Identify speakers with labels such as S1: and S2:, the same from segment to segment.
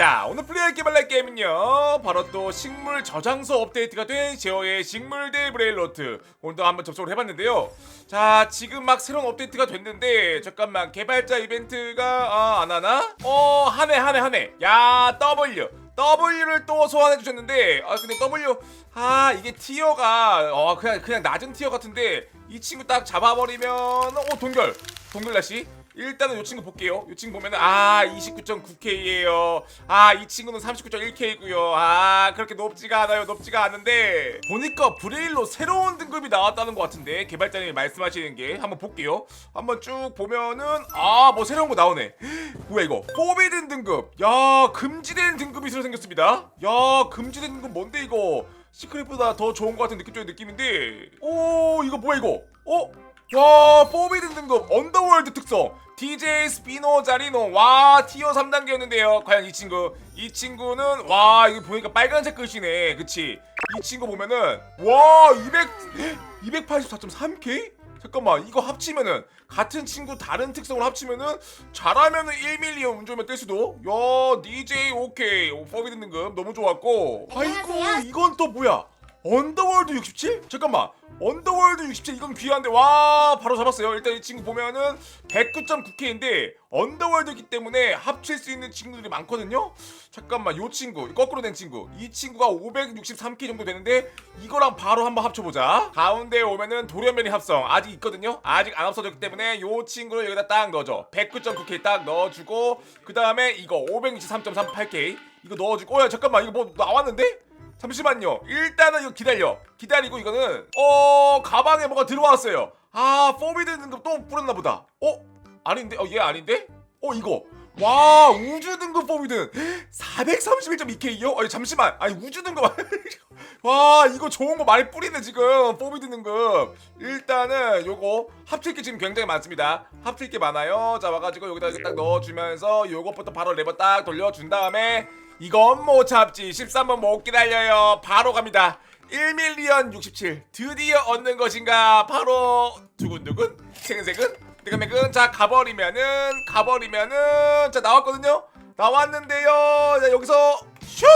S1: 자 오늘 플레이할 개발할 게임은요. 바로 또 식물 저장소 업데이트가 된 제어의 식물 대 브레일로트. 오늘도 한번 접속을 해봤는데요. 자 지금 막 새로운 업데이트가 됐는데 잠깐만 개발자 이벤트가 아, 안 하나? 어 하네 하네 하네. 야 W. W를 또 소환해 주셨는데 아 근데 W 아 이게 티어가 어 그냥 그냥 낮은 티어 같은데 이 친구 딱 잡아버리면 어 동결. 동결 다시 일단은 이 친구 볼게요. 이 친구 보면은 아 29.9K예요. 아 이 친구는 39.1K고요. 아 그렇게 높지가 않아요. 높지가 않은데 보니까 브레일로 새로운 등급이 나왔다는 것 같은데 개발자님이 말씀하시는 게 한번 볼게요. 한번 쭉 보면은 아 뭐 새로운 거 나오네. 뭐야 이거? 포비든 등급. 야 금지된 등급이 새로 생겼습니다. 야 금지된 등급 뭔데 이거? 시크릿보다 더 좋은 것 같은 느낌적인 느낌인데. 오 이거 뭐야 이거? 어? 와 포비든 등급 언더월드 특성. DJ 스피노 자리노. 와 티어 3단계였는데요. 과연 이 친구. 이 친구는 와 이거 보니까 빨간색 글씨네. 그치? 이 친구 보면은 와 200, 284.3K? 잠깐만 이거 합치면은 같은 친구 다른 특성을 합치면은 잘하면은 1밀리언 운전면 뜰 수도? 야 DJ 오케이. 오, 포비든 등급. 너무 좋았고. 아이고 이건 또 뭐야? 언더월드 67? 잠깐만 언더월드 67 이건 귀한데 와 바로 잡았어요. 일단 이 친구 보면은 109.9K인데 언더월드이기 때문에 합칠 수 있는 친구들이 많거든요? 잠깐만 요 친구 거꾸로 된 친구. 이 친구가 563K 정도 되는데 이거랑 바로 한번 합쳐보자. 가운데 오면은 돌연변이 합성. 아직 있거든요? 아직 안 없어졌기 때문에 요 친구를 여기다 딱 넣어줘. 109.9K 딱 넣어주고 그 다음에 이거 563.38K 이거 넣어주고 어 야 잠깐만 이거 뭐 나왔는데? 잠시만요. 일단은 이거 기다려. 기다리고 이거는 어 가방에 뭐가 들어왔어요. 아 포비드 등급 또 뿌렸나 보다. 어 아닌데? 어 얘 아닌데? 어 이거 와 우주 등급 포비드 431.2K요? 아니 잠시만. 아니 우주 등급 와 이거 좋은 거 많이 뿌리네 지금 포비드 등급. 일단은 요거 합칠 게 지금 굉장히 많습니다. 합칠 게 많아요. 자 와가지고 여기다 이렇게 딱 넣어주면서 요것부터 바로 레버 딱 돌려준 다음에 이건 못 참지 13번 못 기다려요 바로 갑니다 1밀리언 67 드디어 얻는 것인가 바로 두근두근 세근세근 뜨근매근 자 가버리면은 가버리면은. 자 나왔거든요? 나왔는데요. 자 여기서 슛아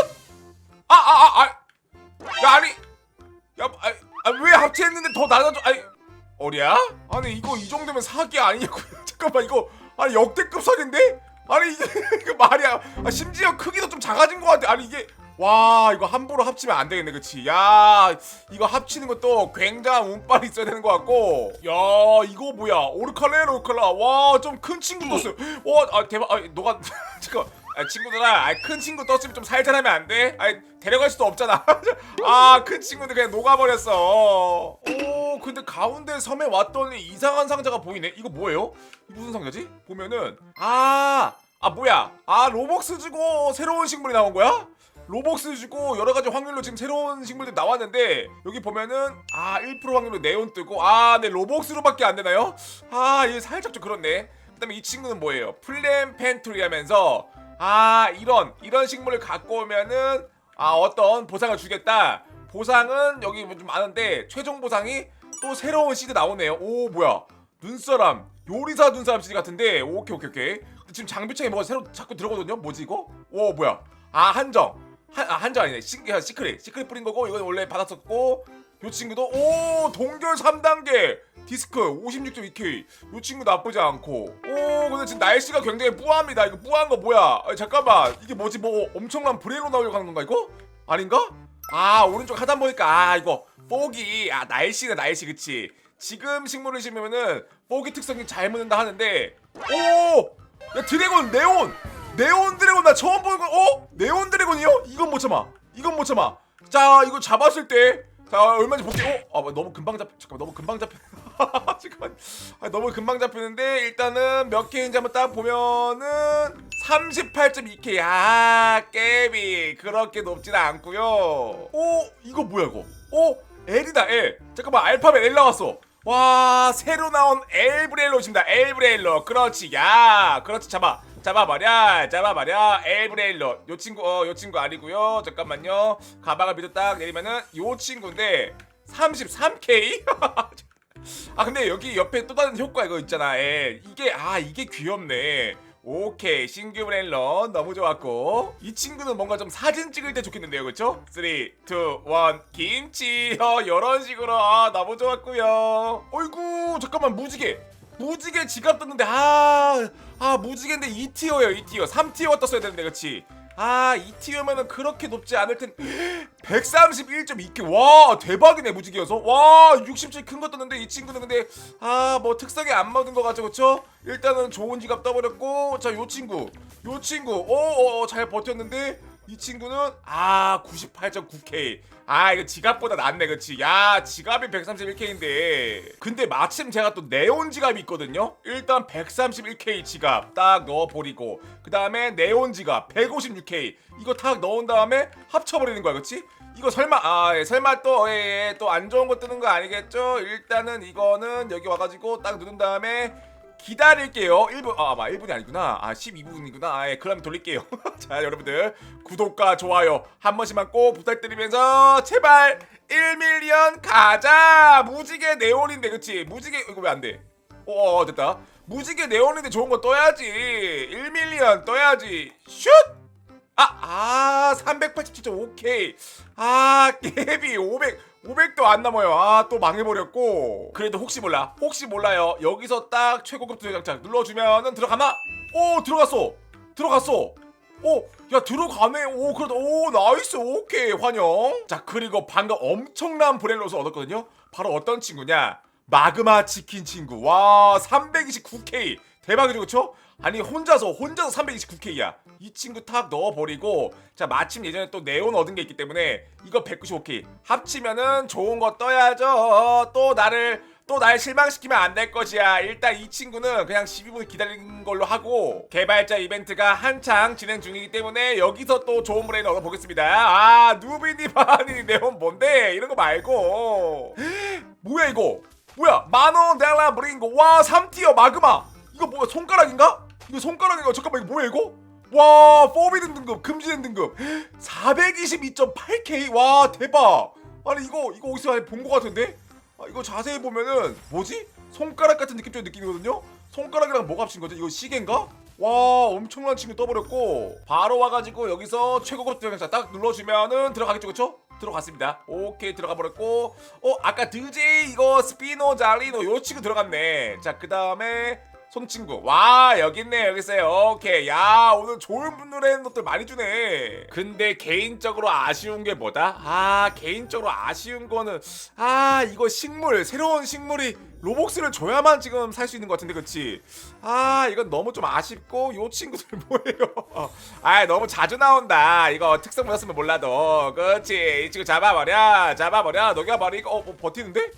S1: 아 아아. 야 아니. 야왜 합체했는데 더 낮아져? 아니 어리야? 아니 이거 이 정도면 사기 아니냐고 잠깐만 이거. 아니 역대급 사기인데? 아니 이게 이거 말이야. 아, 심지어 크기도 좀 작아진 것 같아. 아니 이게 와 이거 함부로 합치면 안 되겠네 그치? 야 이거 합치는 것도 굉장한 운빨이 있어야 되는 것 같고. 야 이거 뭐야? 오르칼레 오르칼라. 와 좀 큰 친구 떴어요. 와아 대박. 아 너가 잠깐 아 친구들아 아, 큰 친구 떴으면 좀 살살하면 안 돼? 아 데려갈 수도 없잖아. 아 큰 친구들 그냥 녹아버렸어. 오 근데 가운데 섬에 왔더니 이상한 상자가 보이네. 이거 뭐예요? 무슨 상자지? 보면은 아아 뭐야? 아 로벅스 주고 새로운 식물이 나온 거야? 로벅스 주고 여러 가지 확률로 지금 새로운 식물들이 나왔는데 여기 보면은 아 1% 확률로 네온 뜨고 아 네 로벅스로밖에 안 되나요? 아 이게 살짝 좀 그렇네. 그다음에 이 친구는 뭐예요? 플랜 펜트리 하면서 아 이런 이런 식물을 갖고 오면은 아 어떤 보상을 주겠다. 보상은 여기 뭐좀 많은데 최종 보상이 또 새로운 시드 나오네요. 오 뭐야. 눈사람. 요리사 눈사람 시드 같은데. 오케이 오케이 오케이. 지금 장비창에 뭐가 새로 자꾸 들어거든요? 뭐지 이거? 오 뭐야. 아 한정 한, 아, 한정 아니네. 시, 야, 시크릿. 시크릿 뿌린 거고 이건 원래 받았었고 요 친구도 오 동결 3단계! 디스크 56.2K 요 친구 나쁘지 않고. 오 근데 지금 날씨가 굉장히 뿌합니다. 이거 뿌한 거 뭐야? 아니, 잠깐만. 이게 뭐지? 뭐 엄청난 브레일로 나오려고 하는 건가 이거? 아닌가? 아 오른쪽 하단 보니까 아 이거 포기 아 날씨네 날씨. 그치? 지금 식물을 심으면은 포기 특성이 잘 묻는다 하는데 오 야 드래곤 네온 네온 드래곤 나 처음 보는 거 어? 네온 드래곤이요? 이건 못 참아. 이건 못 참아. 자 이거 잡았을 때. 자 얼마인지 볼게요. 어? 아 뭐, 너무 금방 잡 잠깐 너무 금방 잡혀 잠깐 아, 너무 금방 잡히는데 일단은 몇 개인지 한번 딱 보면은 38.2K 아 깨비. 그렇게 높지는 않고요. 오 이거 뭐야 이거? 오 L이다 L. 잠깐만 알파벳 L 나왔어. 와 새로 나온 엘브레일로입니다. 엘브레일로 그렇지. 야 그렇지. 잡아 잡아버려. 잡아버려. 엘브레일로. 요 친구 어 요 친구 아니고요. 잠깐만요. 가방을 밑에 딱 내리면은 요 친구인데 33K 아 근데 여기 옆에 또 다른 효과 이거 있잖아. 에 이게 아 이게 귀엽네. 오케이. 신규 브레일러. 너무 좋았고. 이 친구는 뭔가 좀 사진 찍을 때 좋겠는데요. 그쵸? 3, 2, 1 김치 어 이런 식으로. 아 너무 좋았고요. 어이구 잠깐만 무지개 무지개 지갑 떴는데 아, 아 무지개인데 2티어예요 2티어. 3티어 떴어야 되는데 그치? 아 2티어면은 그렇게 높지 않을 텐. 131.2K 와 대박이네 무지개여서. 와 67 큰 거 떴는데 이 친구는 근데 아 뭐 특성에 안 맞은 거 같죠 그쵸? 일단은 좋은 지갑 떠버렸고 자 요 친구. 요 친구. 오잘 버텼는데 이 친구는 아 98.9K 아 이거 지갑보다 낫네 그치? 야 지갑이 131K인데. 근데 마침 제가 또 네온 지갑이 있거든요? 일단 131K 지갑 딱 넣어버리고 그 다음에 네온 지갑 156K 이거 딱 넣은 다음에 합쳐버리는 거야 그치? 이거 설마 아 예, 설마 또또 안 좋은 거 뜨는 거 아니겠죠? 일단은 이거는 여기 와가지고 딱 누른 다음에 기다릴게요. 1분 아, 마 1분이 아니구나. 아, 12분이구나. 아, 예, 그럼 돌릴게요. 자, 여러분들 구독과 좋아요 한 번씩만 꼭 부탁드리면서 제발 1밀리언 가자. 무지개 네온인데 그치? 무지개 이거 왜 안 돼? 어, 어, 됐다. 무지개 네온인데 좋은 거 떠야지. 1밀리언 떠야지. 슛! 아, 아, 387.5K. 아, 깨비 500, 500도 안 넘어요. 아, 또 망해버렸고. 그래도 혹시 몰라. 혹시 몰라요. 여기서 딱 최고급 도장착 눌러주면은 들어가나? 오, 들어갔어. 들어갔어. 오, 야, 들어가네. 오, 그래도, 오, 나이스. 오케이. 환영. 자, 그리고 방금 엄청난 브렐로스 얻었거든요. 바로 어떤 친구냐? 마그마 치킨 친구. 와, 329K. 대박이죠, 그쵸? 아니 혼자서 혼자서 329K야. 이 친구 탁 넣어버리고 자 마침 예전에 또 네온 얻은 게 있기 때문에 이거 195K 합치면은 좋은 거 떠야죠. 또 나를 또 날 실망시키면 안될 것이야. 일단 이 친구는 그냥 12분 기다리는 걸로 하고 개발자 이벤트가 한창 진행 중이기 때문에 여기서 또 좋은 브레인 얻어보겠습니다. 아 누비니 바니 네온 뭔데 이런 거 말고 뭐야 이거 뭐야 마노 델라 브링고 와 3티어 마그마 이거 뭐야 손가락인가? 이거 손가락인가? 잠깐만 이거 뭐야 이거? 와 포비든 등급 금지된 등급 422.8K 와 대박 아니 이거 이거 어디서 본것 같은데? 아, 이거 자세히 보면은 뭐지? 손가락 같은 느낌 좀 느낌이거든요? 손가락이랑 뭐가 합친 거지? 이거 시계인가? 와 엄청난 친구 떠버렸고 바로 와가지고 여기서 최고급 동영상 딱 눌러주면은 들어가겠죠 그쵸? 들어갔습니다 오케이 들어가 버렸고 어 아까 드제이 이거 스피노 잘리노 요 친구 들어갔네 자 그 다음에 손친구. 와 여기 있네 여기 있어요. 오케이. 야 오늘 좋은 분들의 것들 많이 주네. 근데 개인적으로 아쉬운 게 뭐다? 아 개인적으로 아쉬운 거는 아 이거 식물 새로운 식물이 로복스를 줘야만 지금 살 수 있는 것 같은데 그치? 아 이건 너무 좀 아쉽고 요 친구들 뭐예요? 아 너무 자주 나온다. 이거 특성 몰랐으면 몰라도. 그치? 이 친구 잡아버려. 잡아버려. 녹여버리고. 어 뭐, 버티는데?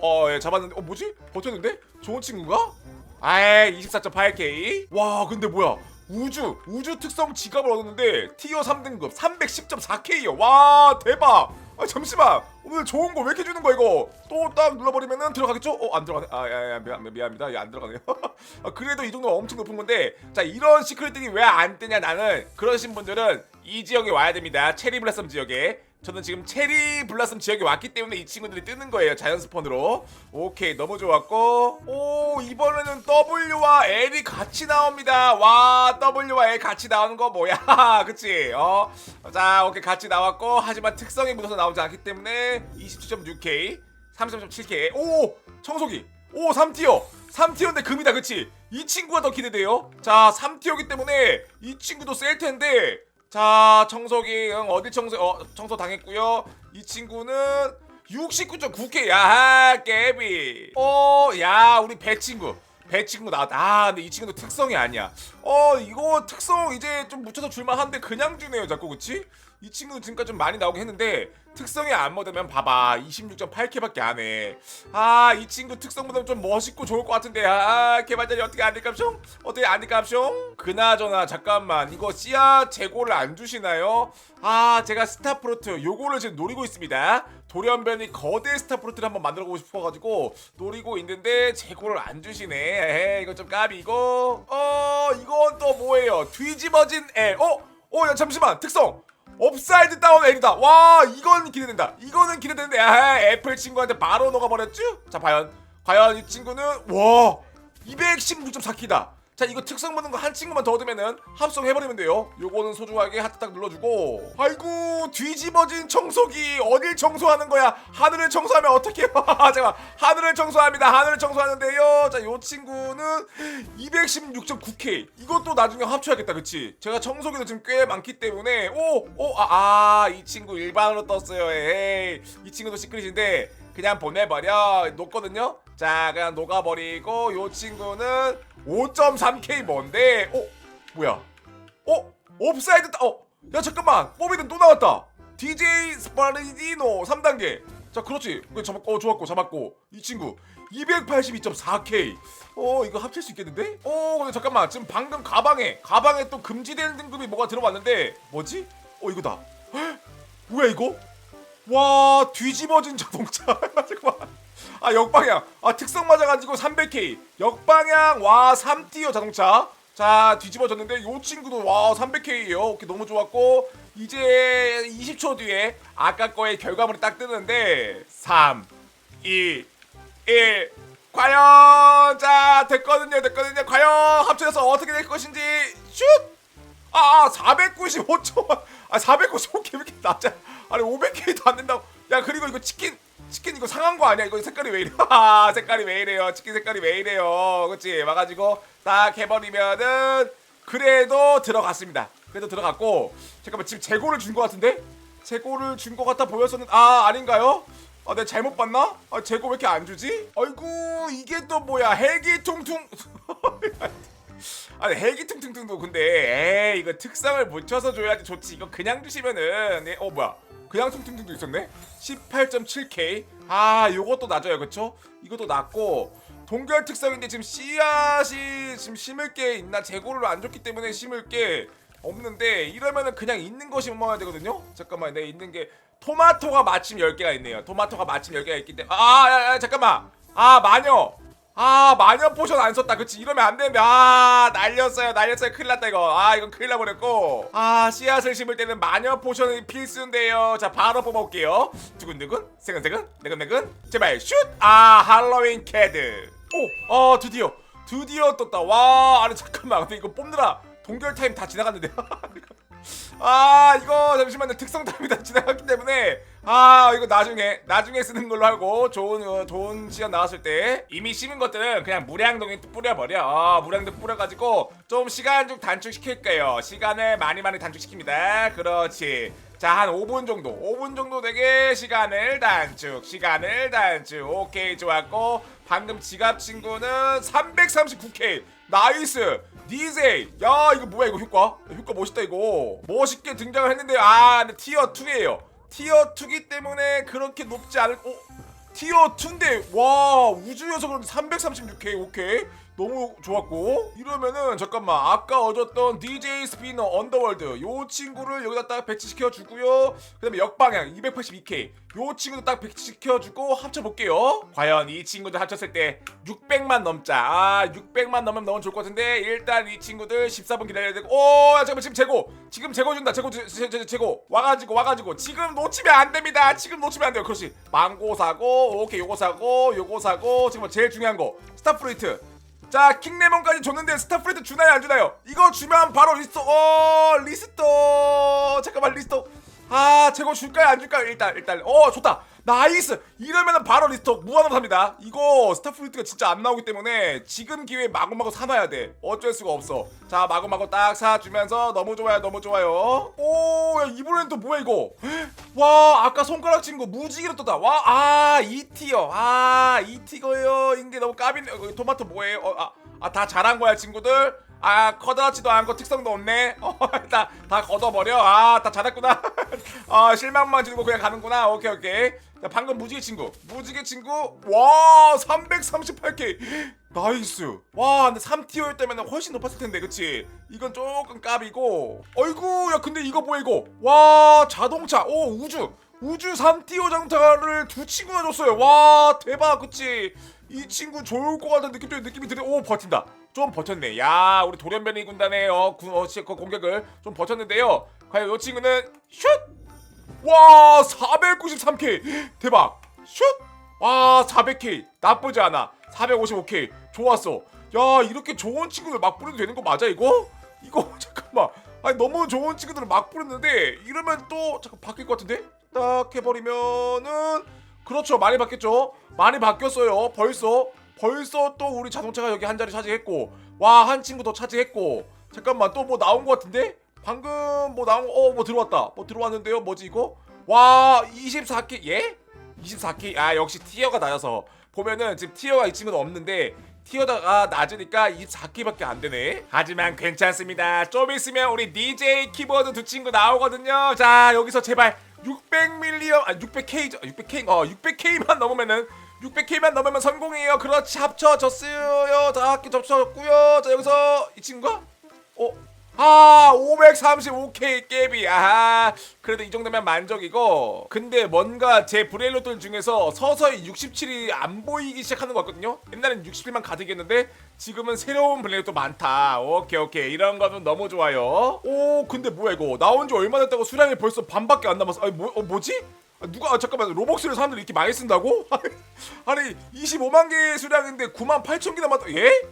S1: 어, 어, 예, 잡았는데, 어, 뭐지? 버텼는데? 좋은 친구가? 아이 24.8K 와 근데 뭐야? 우주 우주 특성 지갑을 얻었는데 티어 3등급 310.4K요 와 대박! 아 잠시만! 오늘 좋은 거 왜 이렇게 주는 거야 이거? 또 딱 눌러버리면은 들어가겠죠? 어 안 들어가네. 아 야 야 미안, 미안합니다. 이안 들어가네요. 아, 그래도 이 정도 엄청 높은 건데 자 이런 시크릿들이 왜 안 뜨냐 나는? 그러신 분들은 이 지역에 와야 됩니다. 체리 블라썸 지역에 저는 지금 체리 블라썸 지역에 왔기 때문에 이 친구들이 뜨는 거예요 자연 스폰으로. 오케이 너무 좋았고. 오 이번에는 W와 L이 같이 나옵니다. 와 W와 L 같이 나오는 거 뭐야? 그치? 어 자 오케이 같이 나왔고. 하지만 특성이 묻어서 나오지 않기 때문에 27.6K 33.7K 오 청소기. 오 3티어. 3티어인데 금이다 그치? 이 친구가 더 기대돼요. 자 3티어기 때문에 이 친구도 셀 텐데 자 청소기 응, 어디 청소 어 청소 당했고요. 이 친구는 69.9K 야하 깨비. 어야 우리 배 친구. 배 친구 나왔다. 아 근데 이 친구도 특성이 아니야. 어 이거 특성 이제 좀 묻혀서 줄만한데 그냥 주네요 자꾸 그치 이 친구는 지금까지 좀 많이 나오긴 했는데 특성이 안 먹으면 봐봐 26.8K밖에 안 해 아 이 친구 특성보다 좀 멋있고 좋을 것 같은데. 아 개발자님 어떻게 안 될까쇼? 어떻게 안 될까쇼? 그나저나 잠깐만. 이거 씨앗 재고를 안 주시나요? 아 제가 스타프로트 요거를 지금 노리고 있습니다. 돌연변이 거대 스타프로트를 한번 만들어 보고 싶어가지고 노리고 있는데 재고를 안 주시네. 에헤 이거 좀 까비고 어 이건 또 뭐예요? 뒤집어진 L 어? 어, 야, 잠시만. 특성. 업사이드 다운 L이다. 와, 이건 기대된다. 이거는 기대되는데, 아, 애플 친구한테 바로 녹아버렸죠? 자, 과연. 과연 이 친구는, 와, 216.4키다. 자 이거 특성 보는 거 한 친구만 더 얻으면은 합성해버리면 돼요. 요거는 소중하게 하트 딱 눌러주고. 아이고 뒤집어진 청소기. 어딜 청소하는 거야? 하늘을 청소하면 어떡해요? 잠깐 하늘을 청소합니다. 하늘을 청소하는데요. 자 요 친구는 216.9K 이것도 나중에 합쳐야겠다 그치? 제가 청소기도 지금 꽤 많기 때문에. 오오아이 친구 일반으로 떴어요. 에이. 이 친구도 시크릿인데 그냥 보내버려. 녹거든요? 자 그냥 녹아버리고 요 친구는 5.3K 뭔데? 어? 뭐야? 어? 옵사이드 따- 어, 야 잠깐만! 뽀비든 또 나왔다! DJ 스파리디노 3단계! 자 그렇지! 그 어, 좋았고 잡았고. 이 친구 282.4K 어 이거 합칠 수 있겠는데? 어 근데 잠깐만! 지금 방금 가방에 가방에 또 금지되는 등급이 뭐가 들어왔는데 뭐지? 어 이거다. 헉, 뭐야 이거? 와 뒤집어진 자동차. 잠깐만 아 역방향. 아 특성 맞아가지고 300K 역방향. 와 3티어 자동차. 자 뒤집어졌는데 요 친구도 와 300K예요. 오케이 너무 좋았고. 이제 20초 뒤에 아까 거의 결과물이 딱 뜨는데 3 2 1 과연. 자 됐거든요 됐거든요. 과연 합쳐져서 어떻게 될 것인지 슛! 아, 495초. 아, 495K 왜 이렇게 낮아? 아니, 500K도 안 된다고. 야, 그리고 이거 치킨, 치킨 이거 상한 거 아니야? 이거 색깔이 왜 이래? 아, 색깔이 왜 이래요? 치킨 색깔이 왜 이래요? 그치? 와가지고 딱 해버리면은 그래도 들어갔습니다. 그래도 들어갔고. 잠깐만, 지금 재고를 준 거 같은데? 재고를 준 거 같아 보였었는데, 아, 아닌가요? 아, 내가 잘못 봤나? 아, 재고 왜 이렇게 안 주지? 아이고, 이게 또 뭐야? 헬기 퉁퉁. 아니 헬기 퉁퉁퉁도 근데 에이 이거 특성을 붙여서 줘야지 좋지 이거 그냥 주시면은 예, 어 뭐야 그냥 퉁퉁퉁도 있었네. 18.7K 아 요것도 낮아요. 그쵸? 이것도 낮고. 동결 특성인데 지금 씨앗이 지금 심을 게 있나? 재고를 안 줬기 때문에 심을 게 없는데 이러면은 그냥 있는 것이 먹어야 되거든요? 잠깐만 내 있는 게 토마토가 마침 10개가 있네요. 토마토가 마침 10개가 있기 때문에. 아 야, 야, 잠깐만. 아 마녀 아 마녀 포션 안 썼다. 그치? 이러면 안 되는데. 아 날렸어요. 날렸어요. 큰일 났다 이거. 아 이건 큰일 나버렸고. 아 씨앗을 심을 때는 마녀 포션이 필수인데요. 자 바로 뽑아볼게요. 두근두근 세근세근 네근네근. 제발 슛아 할로윈 캐드. 오어 드디어. 드디어 떴다. 와 아니 잠깐만. 근데 이거 뽑느라 동결 타임 다 지나갔는데 아 이거 잠시만요. 특성 타임이 다 지나갔기 때문에. 아 이거 나중에 나중에 쓰는 걸로 하고 좋은 어, 좋은 시간 나왔을 때 이미 심은 것들은 그냥 무량동에 뿌려버려. 어, 무량동 뿌려가지고 좀 시간 좀 단축시킬게요. 시간을 많이 많이 단축시킵니다. 그렇지. 자 한 5분 정도. 5분 정도 되게 시간을 단축 시간을 단축. 오케이 좋았고. 방금 지갑 친구는 339K 나이스 디제이 야 이거 뭐야 이거 효과? 야, 효과 멋있다 이거. 멋있게 등장을 했는데 아 근데 티어 2예요. 티어 2기 때문에 그렇게 높지 않을 어? 티어 2인데 와 우주여서 그런데 336K 오케이 너무 좋았고. 이러면은 잠깐만 아까 얻었던 DJ 스피너 언더월드. 요 친구를 여기다 딱 배치시켜 주고요. 그 다음에 역방향 282K 요 친구도 딱 배치시켜 주고 합쳐볼게요. 과연 이 친구들 합쳤을 때 600만 넘자. 아 600만 넘으면 너무 좋을 것 같은데 일단 이 친구들 14분 기다려야 되고. 오 잠깐만 지금 재고. 지금 재고 준다. 재고 주- 재- 재- 재고. 와가지고 와가지고. 지금 놓치면 안 됩니다. 지금 놓치면 안 돼요. 그렇지. 망고 사고 오케이 요거 사고 요거 사고. 지금 제일 중요한 거. 스타프루이트 자 킹레몬까지 줬는데 스타프레드 주나요 안 주나요? 이거 주면 바로 리스토 어 리스토. 잠깐만 리스토. 아 저거 줄까요 안 줄까요? 일단 일단. 어 좋다 나이스! 이러면은 바로 리스토 무한으로 삽니다. 이거 스타프루이트가 진짜 안 나오기 때문에 지금 기회에 마구마구 사놔야 돼. 어쩔 수가 없어. 자 마구마구 딱 사주면서 너무 좋아요 너무 좋아요. 오 야 이번엔 또 뭐야 이거? 와 아까 손가락 친 거 무지개로 떴다. 와 아 이티어. 아 이티어요. 이게 너무 까비네 어, 토마토 뭐예요? 어, 아다 잘한 거야 친구들 아 커다랗지도 않고 특성도 없네. 어다 다 걷어버려. 아다 잘했구나. 아 실망만 주고 그냥 가는구나. 오케이 오케이. 자 방금 무지개 친구. 무지개 친구. 와 338K 나이스. 와 근데 3티어였다면 훨씬 높았을 텐데 그치? 이건 조금 깝이고. 어이구 야 근데 이거 뭐야 이거? 와 자동차. 오 우주. 우주 3티어 자동차를 두 친구나 줬어요. 와 대박 그치? 이 친구 좋을 것 같은 느낌도 느낌이 드네. 오 버틴다 좀 버텼네. 야 우리 돌연변이 군단의 어, 군, 어, 시- 그 공격을 좀 버텼는데요. 과연 이 친구는 슛! 와 493K 대박! 슛! 와 400K 나쁘지 않아. 455K 좋았어. 야 이렇게 좋은 친구들 막 부려도 되는 거 맞아 이거? 이거 잠깐만. 아니 너무 좋은 친구들을 막 부르는데 이러면 또 잠깐 바뀔 것 같은데? 딱 해버리면은 그렇죠. 많이 바뀌었죠. 많이 바뀌었어요. 벌써 벌써 또 우리 자동차가 여기 한 자리 차지했고 와 한 친구 더 차지했고 잠깐만 또 뭐 나온 것 같은데? 방금 뭐 나온 어 뭐 들어왔다 뭐 들어왔는데요 뭐지 이거? 와 24K 예? 24K 아 역시 티어가 낮아서 보면은 지금 티어가 이 친구는 없는데 티어가 낮으니까 24K밖에 안 되네. 하지만 괜찮습니다. 좀 있으면 우리 DJ 키보드 두 친구 나오거든요. 자 여기서 제발 600밀리언 아 600K 600K 어 600K만 넘으면은 600K만 넘으면 성공이에요. 그렇지 합쳐졌어요. 자 학기 접쳤고요. 자 여기서 이 친구가 어? 아 535K 갭이 아 그래도 이 정도면 만족이고 근데 뭔가 제 브레일로들 중에서 서서히 67이 안 보이기 시작하는 것 같거든요 옛날엔 67만 가득이었는데 지금은 새로운 브레일로도 많다 오케이 오케이 이런 거는 너무 좋아요 오 근데 뭐야 이거 나온 지 얼마 됐다고 수량이 벌써 반밖에 안 남았어 아니 뭐, 어, 뭐지? 아, 누가 아, 잠깐만 로벅스를 사람들이 이렇게 많이 쓴다고? 아니 25만 개 수량인데 9만 8천 개 남았다 예?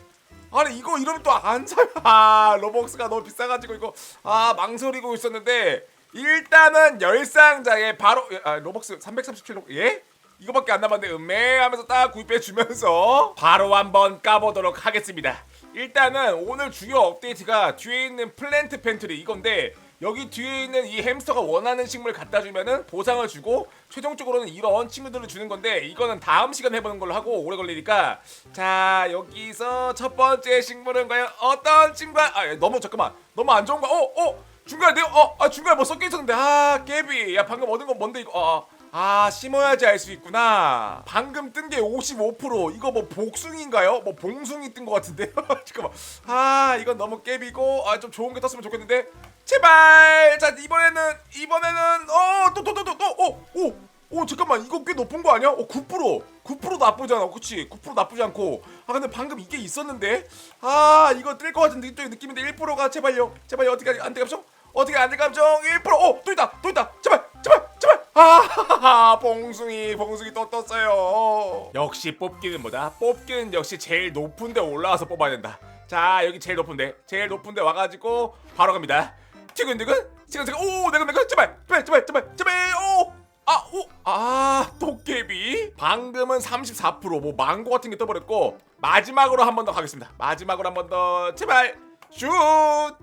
S1: 아니 이거 이러면 또 안 사요. 아 로벅스가 너무 비싸가지고 이거 아 망설이고 있었는데 일단은 열상자에 바로 아, 로벅스 337로 예? 이거밖에 안 남았는데 음매하면서 딱 구입해 주면서 바로 한번 까보도록 하겠습니다. 일단은 오늘 주요 업데이트가 뒤에 있는 플랜트 팬트리 이건데 여기 뒤에 있는 이 햄스터가 원하는 식물 갖다 주면은 보상을 주고 최종적으로는 이런 친구들을 주는 건데 이거는 다음 시간에 해보는 걸로 하고 오래 걸리니까. 자 여기서 첫 번째 식물은 과연 어떤 친구가 아 너무 잠깐만. 너무 안 좋은 거어어? 중간에 내가 어아 중간에 뭐 섞여 있었는데. 아 깨비. 야 방금 얻은 건 뭔데 이거? 어, 아 심어야지 알 수 있구나. 방금 뜬 게 55% 이거 뭐 복숭인가요? 뭐 봉숭이 뜬 것 같은데요? 잠깐만. 아 이건 너무 깨비고 아 좀 좋은 게 떴으면 좋겠는데 제발! 자 이번에는 이번에는 어또 또 또 또또오오 오 잠깐만. 이거 꽤 높은 거 아니야? 어 9% 9% 나쁘지 않아. 그치? 9% 나쁘지 않고. 아 근데 방금 이게 있었는데? 아 이거 뜰 것 같은 느- 느낌인데 1%가 제발요. 제발요 어떻게 안 되감정? 어떻게 안 되감정? 1%어또 있다 또 있다. 제발 제발 제발. 아 봉숭이 봉숭이 또 떴어요. 역시 뽑기는 뭐다? 뽑기는 역시 제일 높은데 올라와서 뽑아야 된다. 자 여기 제일 높은데. 제일 높은데 와가지고 바로 갑니다 지근지근 지근지근 오 내가 내가 제발 제발 제발 제발 제발 오 아, 오, 아, 도깨비. 방금은 34%뭐 망고 같은 게 떠버렸고 마지막으로 한 번 더 가겠습니다. 마지막으로 한 번 더 제발 슛,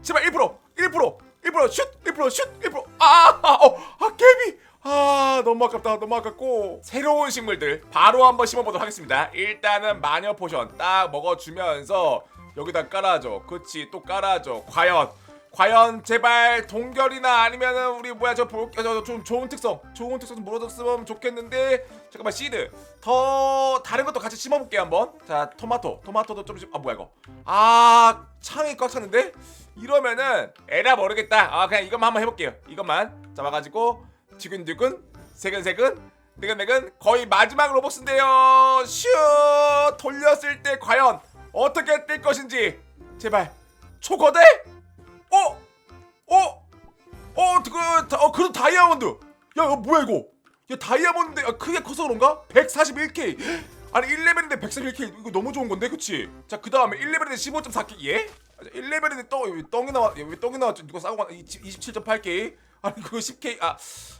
S1: 제발 1%, 1%, 1% 슛, 1% 슛, 1%. 아, 아, 어, 아, 깨비. 아, 너무 아깝다, 너무 아깝고 새로운 식물들 바로 한번 심어보도록 하겠습니다. 일단은 마녀 포션 딱 먹어주면서 여기다 깔아줘. 그치, 또 깔아줘. 과연. 과연 제발 동결이나 아니면은 우리 뭐야 저좀 좋은 특성 좋은 특성 좀 물어줬으면 좋겠는데 잠깐만 시드. 더 다른 것도 같이 심어볼게 한번. 자 토마토. 토마토도 좀 심... 아 뭐야 이거. 아 창이 꽉 찼는데? 이러면은 에라 모르겠다. 아 그냥 이것만 한번 해볼게요. 이것만 잡아가지고 지근지근 세근세근 네근네근 거의 마지막 로봇인데요. 슈! 돌렸을 때 과연 어떻게 뜰 것인지. 제발 초거대 어? 어? 어, 그, 다- 어, 그 다이아몬드. 야, 이거 뭐야 이거? 야, 다이아몬드 아, 크게 커서 그런가? 141K. 아니 1레벨인데 141K 이거 너무 좋은 건데, 그치? 자, 그 다음에 1레벨인데 15.4K. 예? 1레벨인데 떡, 왜 떡이 나와? 왜 떡이 나왔지? 누가 싸고 가? 27.8K. 아니 그거 10K. 아,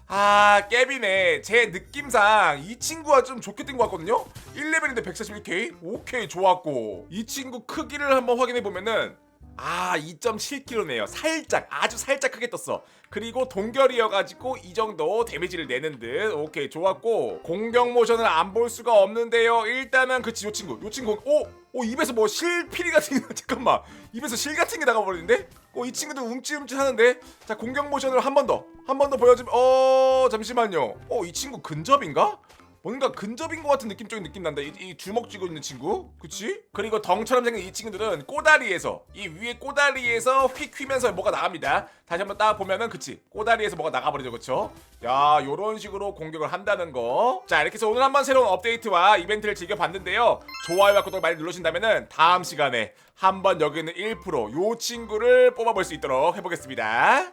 S1: 아 깨비네. 제 느낌상 이 친구가 좀 좋게 뜬것 같거든요. 1레벨인데 141K. 오케이 좋았고 이 친구 크기를 한번 확인해 보면은 아 2.7kg네요. 살짝 아주 살짝 크게 떴어. 그리고 동결이어가지고 이 정도 데미지를 내는 듯. 오케이 좋았고. 공격 모션을 안 볼 수가 없는데요. 일단은 그치 요 친구 요 친구. 오! 오 입에서 뭐 실피리 같은 게 잠깐만. 입에서 실 같은 게 나가버리는데? 어, 이 친구도 움찔움찔 하는데? 자 공격 모션을 한 번 더 한 번 더 보여주면 어 잠시만요. 어 이 친구 근접인가? 뭔가 근접인 것 같은 느낌적인 느낌 난다. 이, 이 주먹 쥐고 있는 친구, 그치? 그리고 덩처럼 생긴 이 친구들은 꼬다리에서 이 위에 꼬다리에서 휙 휘면서 뭐가 나갑니다. 다시 한번 딱 보면은 그치? 꼬다리에서 뭐가 나가버리죠, 그쵸? 야, 요런 식으로 공격을 한다는 거. 자, 이렇게 해서 오늘 한번 새로운 업데이트와 이벤트를 즐겨봤는데요. 좋아요와 구독 많이 누르신다면은 다음 시간에 한번 여기 있는 1%요 친구를 뽑아볼 수 있도록 해보겠습니다.